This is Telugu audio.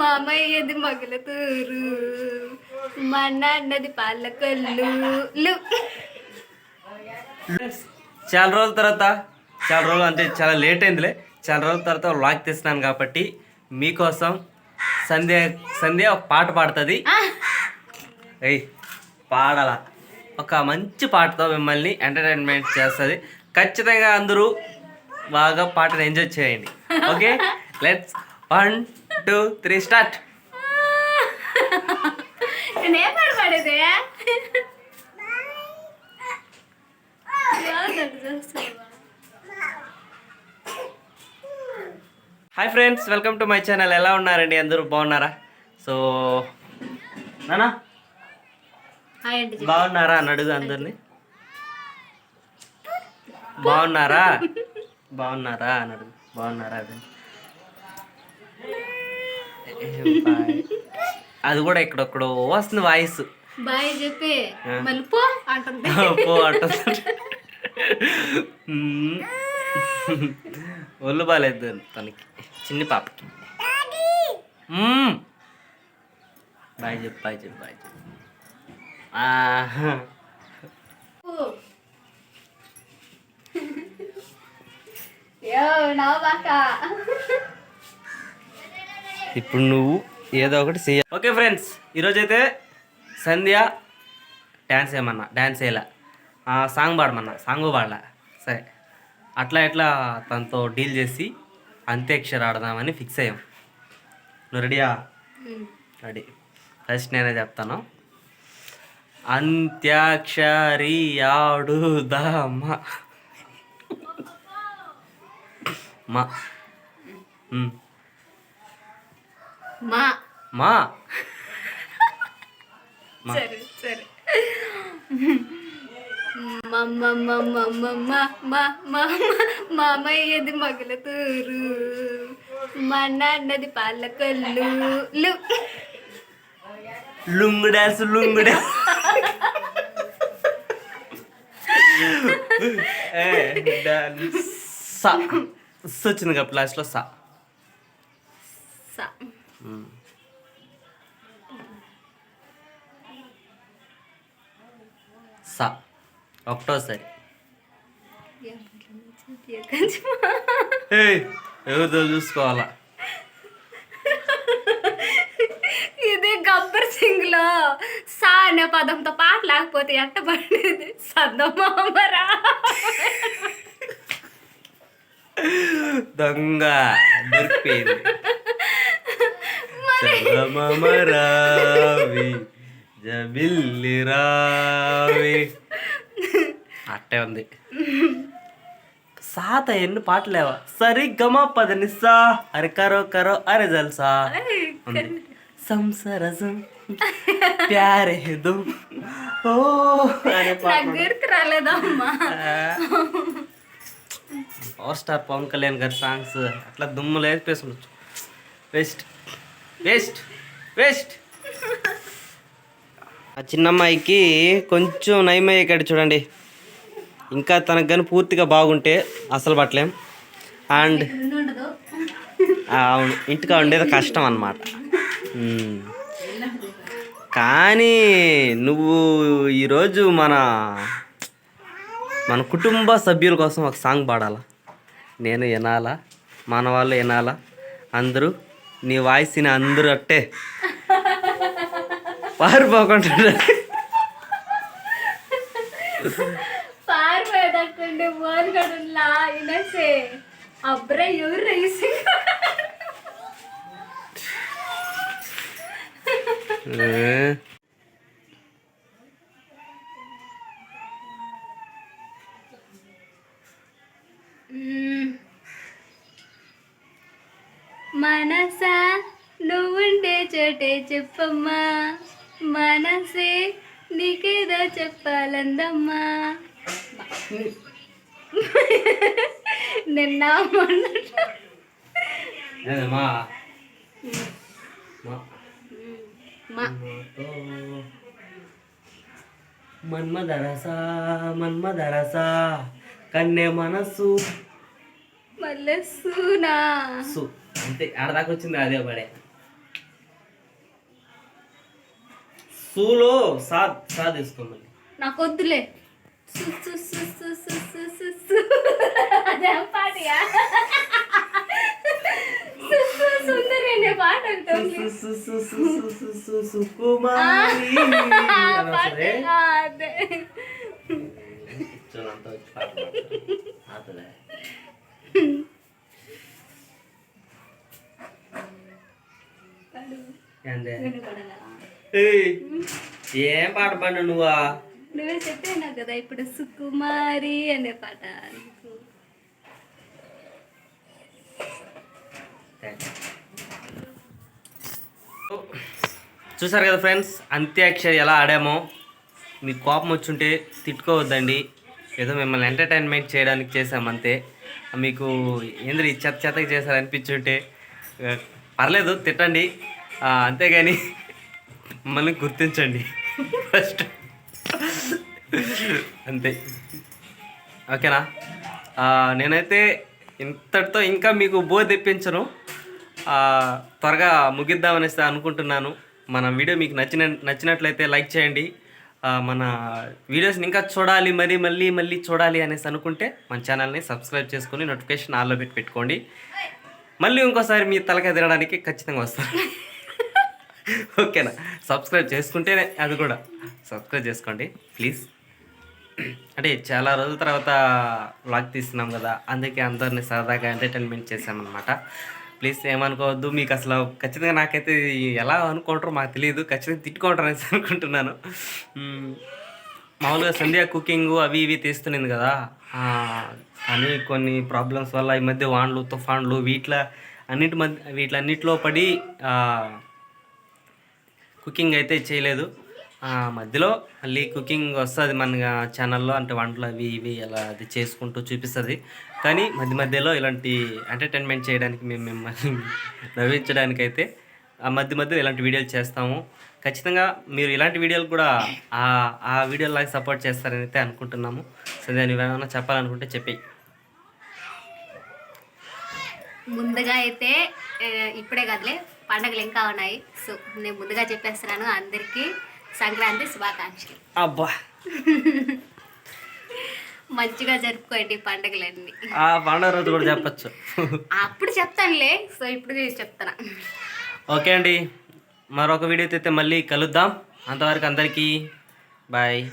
మామయ్యది మగలతూరు. మా నాన్నది పాలకొల్లు. చాలా రోజుల తర్వాత చాలా రోజులు అంటే చాలా లేట్ అయిందిలే. చాలా రోజుల తర్వాత వ్లాగ్ తీస్తున్నాను కాబట్టి మీకోసం సంధ్య సంధ్య ఒక పాట పాడుతుంది. ఏయ్ పాడాల. ఒక మంచి పాటతో మిమ్మల్ని ఎంటర్టైన్మెంట్ చేస్తుంది. ఖచ్చితంగా అందరూ బాగా పాటను ఎంజాయ్ చేయండి. Okay? Let's one two three start? Hi friends welcome to my channel ఎలా ఉన్నారండి? అందరూ బాగున్నారా? సో నానా? హాయ్ అండి చెప్పు. బాగున్నారా? అని అడుగు అందరిని. బాగున్నారా? బాగున్నారా? అని అడుగు. బాగున్నారా? అది. అది కూడా ఇక్కడొక్కడో వస్తుంది వాయిస్ బాయ్ చెప్పి. మళ్ళీ పో అంటుంది పో అంటుంది మ్మ్. ఒళ్ళు బాగాలేదు తనకి చిన్ని పాపకి. బాయ్ చెప్పు బాయ్ చెప్పు బాయ్ చెప్పు. యో నవ్వాక ఇప్పుడు నువ్వు ఏదో ఒకటి చెయ్య ఓకే ఫ్రెండ్స్ ఈరోజైతే సంధ్య డ్యాన్స్ ఏమన్నా డ్యాన్స్ వేయలే ఆ, సాంగ్ పాడమన్నా సాంగ్ పాడలే. సరే అట్లా ఎట్లా తనతో డీల్ చేసి అంత్యాక్షరి ఆడదామని ఫిక్స్ అయ్యాం. నువ్వు రెడీయా? రెడీ. ఫస్ట్ నేనే చెప్తాను. అంత్యాక్షరి ఆడుదామా? మా. మా. మా. సరే సరే. మామయ్యది మగలతూరు. మా నాన్నది పాలకొల్లు. లుంగు డాన్స్ లుంగు డాన్స్ సా. వచ్చిందిగా లాస్ట్లో సా. సా. సా. ఒకటోసారి. ఏయ్, ఎవరిదో చూసుకోవాలా? ఇది గబ్బర్ సింగ్లో సా అనే పదంతో పాట లేకపోతే ఎట్ట పడేది? సద్దమామరా దొంగ దొరికిపోయింది. రావి జబిల్లి రావి అట్టే ఉంది. సాత ఎన్ని పాటలేవా? సరి గమ పదని సా. అరే కరో కరో అరే జల్సా. సంసరసం ప్యారే దుమ్ ఓ అనే పాట రాలేదమ్మా పవర్ స్టార్ పవన్ కళ్యాణ్ గారి సాంగ్స్ అట్లా దుమ్ము లేపేసుకుండొచ్చు వేస్ట్ వేస్ట్ వేస్ట్. ఆ చిన్నమ్మాయికి కొంచెం నయమయ్యేకాడు చూడండి. ఇంకా తనకు కానీ పూర్తిగా బాగుంటే అసలు పట్టలేం. అండ్ అవును ఇంటికా ఉండేది కష్టం అన్నమాట. కానీ నువ్వు ఈరోజు మన మన కుటుంబ సభ్యుల కోసం ఒక సాంగ్ పాడాలా? నేను వినాలా? మన వాళ్ళు వినాలా? అందరూ నీ వాయిస్ విని అందరూ అట్టే పారిపోకుండా పారిపోయేటట్టుండే మోన్ గడుల్లా ఇనసే అబ్రా ఎవరు రైసి ఏ. మనసా? నువ్వుండే చోటే చెప్పమ్మా. మనసే నీకేదో చెప్పాలందమ్మా. నిన్న మన్మదరస మన్మదరస. కన్నె మనసు మల్లె సూనా. సు. అంతే ఆడదాకా వచ్చింది అదే పడే సూలో సా సా తీసుకోమని నాకు వద్దులే సు, ఏం పాట పాడు నువ్వా? నువ్వే చెప్పాను కదా ఇప్పుడు సుకుమారి అనే పాట? చూసారు కదా ఫ్రెండ్స్ అంత్యాక్షరి ఎలా ఆడామో? మీకు కోపం వచ్చుంటే తిట్టుకోవద్దండి. ఏదో మిమ్మల్ని ఎంటర్టైన్మెంట్ చేయడానికి చేసాం అంతే మీకు ఏంద్రి చెత్త చెత్తగా చేశారు అనిపించుంటే ఆ, పర్లేదు తిట్టండి. అంతేగాని మనం గుర్తించండి. ఫస్ట్ అంతే. ఓకేనా? నేనైతే ఇంతటితో ఇంకా మీకు బో తెప్పించను. త్వరగా ముగిద్దామనేసి అనుకుంటున్నాను. మన వీడియో మీకు నచ్చిన నచ్చినట్లయితే లైక్ చేయండి. మన వీడియోస్ని ఇంకా చూడాలి మరీ మళ్ళీ మళ్ళీ చూడాలి అనేసి అనుకుంటే మన ఛానల్ని సబ్స్క్రైబ్ చేసుకొని నోటిఫికేషన్ ఆల్లో పెట్టి పెట్టుకోండి. మళ్ళీ ఇంకోసారి మీ తలకాయ తినడానికి ఖచ్చితంగా వస్తాను. ఓకేనా? సబ్స్క్రైబ్ చేసుకుంటేనే అది కూడా. సబ్స్క్రైబ్ చేసుకోండి ప్లీజ్. అంటే చాలా రోజుల తర్వాత వ్లాగ్ తీస్తున్నాం కదా అందుకే అందరిని సరదాగా ఎంటర్టైన్మెంట్ చేశామన్నమాట. ప్లీజ్ ఏమనుకోవద్దు మీకు అసలు ఖచ్చితంగా నాకైతే ఎలా అనుకుంటారో మాకు తెలియదు ఖచ్చితంగా తిట్టుకుంటారు అనేసి అనుకుంటున్నాను. మామూలుగా సంధ్య కుకింగ్ అవి ఇవి తీస్తున్నది కదా కానీ కొన్ని ప్రాబ్లమ్స్ వల్ల ఈ మధ్య వాన్లు తుఫాన్లు వీటిలో అన్నిటి మధ్య వీటిలన్నిటిలో పడి కుకింగ్ అయితే చేయలేదు. మధ్యలో మళ్ళీ కుకింగ్ వస్తుంది మన ఛానల్లో అంటే వంటలు అవి ఇవి అలా అది చేసుకుంటూ చూపిస్తుంది. కానీ మధ్య మధ్యలో ఇలాంటి ఎంటర్టైన్మెంట్ చేయడానికి మేము మిమ్మల్ని నవ్వించడానికైతే అయితే ఆ మధ్య మధ్యలో ఇలాంటి వీడియోలు చేస్తాము. ఖచ్చితంగా మీరు ఇలాంటి వీడియోలు కూడా ఆ ఆ వీడియోలాగా సపోర్ట్ చేస్తారని అయితే అనుకుంటున్నాము. సో దాన్ని ఏమైనా చెప్పాలనుకుంటే చెప్పి ముందుగా అయితే ఇప్పుడే కదలే పండగలు ఇంకా ఉన్నాయి. సో నేను ముందుగా చెప్పేస్తున్నాను అందరికీ సంక్రాంతి శుభాకాంక్షలు. అబ్బా. మంచిగా జరుపుకోండి పండగలన్నీ. ఆ పండుగ రోజు కూడా చెప్పచ్చు. అప్పుడు చెప్తానులే. సో ఇప్పుడు చెప్తాను ఓకే అండి. మరొక వీడియోతో అయితే మళ్ళీ కలుద్దాం. అంతవరకు అందరికీ బాయ్.